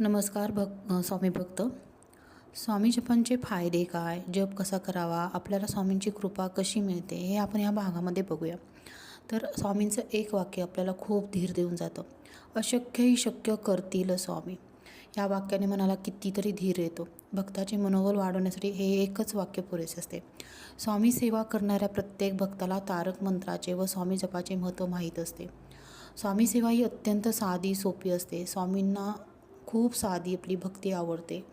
नमस्कार भक् स्वामी भक्त. स्वामी जपांचे फायदे काय? जप कसा करावा? आपल्याला स्वामींची कृपा कशी मिळते? हे आपण या भागामध्ये बघूया. तर स्वामींचं एक वाक्य आपल्याला खूप धीर देऊन जातं. अशक्यही शक्य करतील स्वामी. या वाक्याने मनाला कितीतरी धीर येतो. भक्ताचे मनोबल वाढवण्यासाठी हे एकच वाक्य पुरेसे असते. स्वामी सेवा करणाऱ्या प्रत्येक भक्ताला तारक मंत्राचे व स्वामी जपाचे महत्त्व माहीत असते. स्वामी सेवा ही अत्यंत साधी सोपी असते. स्वामींना खूप साधी आपली भक्ती आवडते.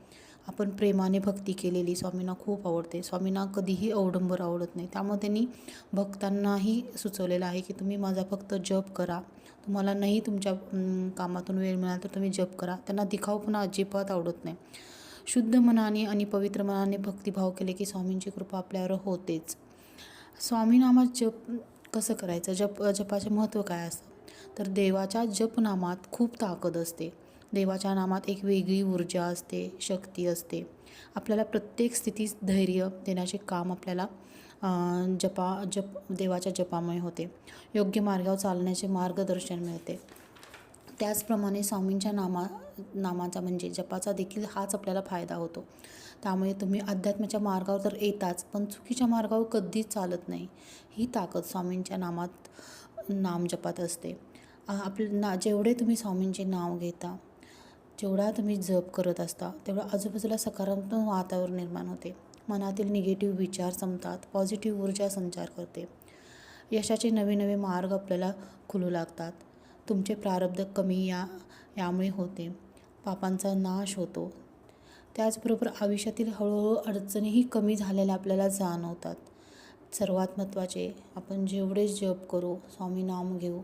आपण प्रेमाने भक्ती केलेली स्वामींना खूप आवडते. स्वामींना कधीही अवडंबर आवडत नाही. त्यामुळे त्यांनी भक्तांनाही सुचवलेलं आहे की तुम्ही माझा फक्त जप करा. तुम्हाला नाही तुमच्या कामातून वेळ मिळाला तर तुम्ही जप करा. त्यांना दिखावपणा अजिबात आवडत नाही. शुद्ध मनाने आणि पवित्र मनाने भक्तिभाव केले की स्वामींची कृपा आपल्यावर होतेच. स्वामीनामात जप कसं करायचं? जप जपाचे महत्त्व काय असतं? तर देवाच्या जपनामात खूप ताकद असते. देवाच्या नामात एक वेगळी ऊर्जा असते शक्ती असते. आपल्याला प्रत्येक स्थितीत धैर्य देण्याचे काम आपल्याला जपा जप देवाच्या जपामुळे होते. योग्य मार्गावर चालण्याचे मार्गदर्शन मिळते. त्याचप्रमाणे स्वामींच्या नामा नामाचा म्हणजे जपाचा देखील हाच आपल्याला फायदा होतो. त्यामुळे तुम्ही अध्यात्माच्या मार्गावर तर येताच पण चुकीच्या मार्गावर कधीच चालत नाही. ही ताकद स्वामींच्या नामात नाम जपात असते. आ- आपलं ना जेवढे तुम्ही स्वामींचे नाव घेता जेवढा तुम्ही जप करत असता तेवढं आजूबाजूला सकारात्मक वातावरण निर्माण होते. मनातील निगेटिव्ह विचार संपतात पॉझिटिव्ह ऊर्जा संचार करते. यशाचे नवे नवे मार्ग आपल्याला खुलू लागतात. तुमचे प्रारब्ध कमी या यामुळे होते. पापांचा नाश होतो. त्याचबरोबर आयुष्यातील हळूहळू अडचणीही कमी झालेल्या आपल्याला जाणवतात. सर्वात महत्त्वाचे आपण जेवढे जप करू स्वामी नाम घेऊ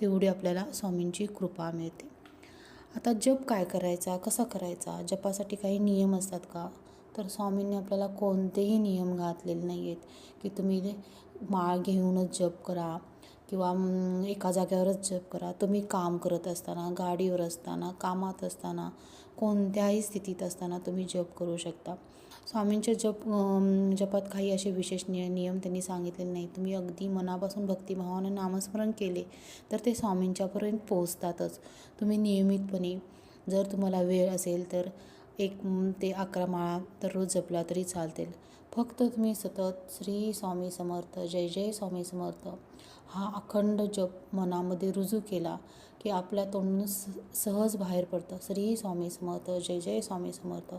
तेवढी आपल्याला स्वामींची कृपा मिळते. आता जप काय करायचा? कसा करायचा? जपासाठी काही नियम असतात का? तर स्वामींनी आपल्याला कोणतेही नियम घातलेले नाही आहेत की तुम्ही माळ घेऊनच जप करा. किंवा एका जाग्यावरच जप करा. तुम्ही काम करत असताना गाडीवर असताना कामात असताना कोणत्याही स्थितीत असताना तुम्ही जप करू शकता. स्वामींच्या जप जपात काही असे विशेष निय नियम त्यांनी सांगितलेले नाही तुम्ही अगदी मनापासून भक्तिभावाने नामस्मरण केले तर ते स्वामींच्यापर्यंत पोचतातच तुम्ही नियमितपणे जर तुम्हाला वेळ असेल तर एक ते अकरा माळा दररोज जपला तरी चालतील. फक्त तुम्ही सतत श्री स्वामी समर्थ जय जय स्वामी समर्थ हा अखंड जप मनामध्ये रुजू केला की आपल्या तोंडून स सहज बाहेर पडतं. श्री स्वामी समर्थ जय जय स्वामी समर्थ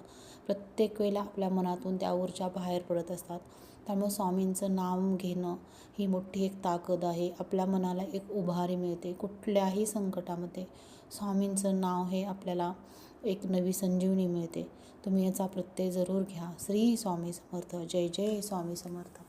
प्रत्येक वेळेला आपल्या मनातून त्या ऊर्जा बाहेर पडत असतात. त्यामुळे स्वामींचं नाव घेणं ही मोठी एक ताकद आहे. आपल्या मनाला एक उभारी मिळते कुठल्याही संकटामध्ये. स्वामींचं नाव हे आपल्याला एक नवी संजीवनी मिळते. तुम्ही याचा प्रत्यय जरूर घ्या. श्री स्वामी समर्थ. जय जय स्वामी समर्थ.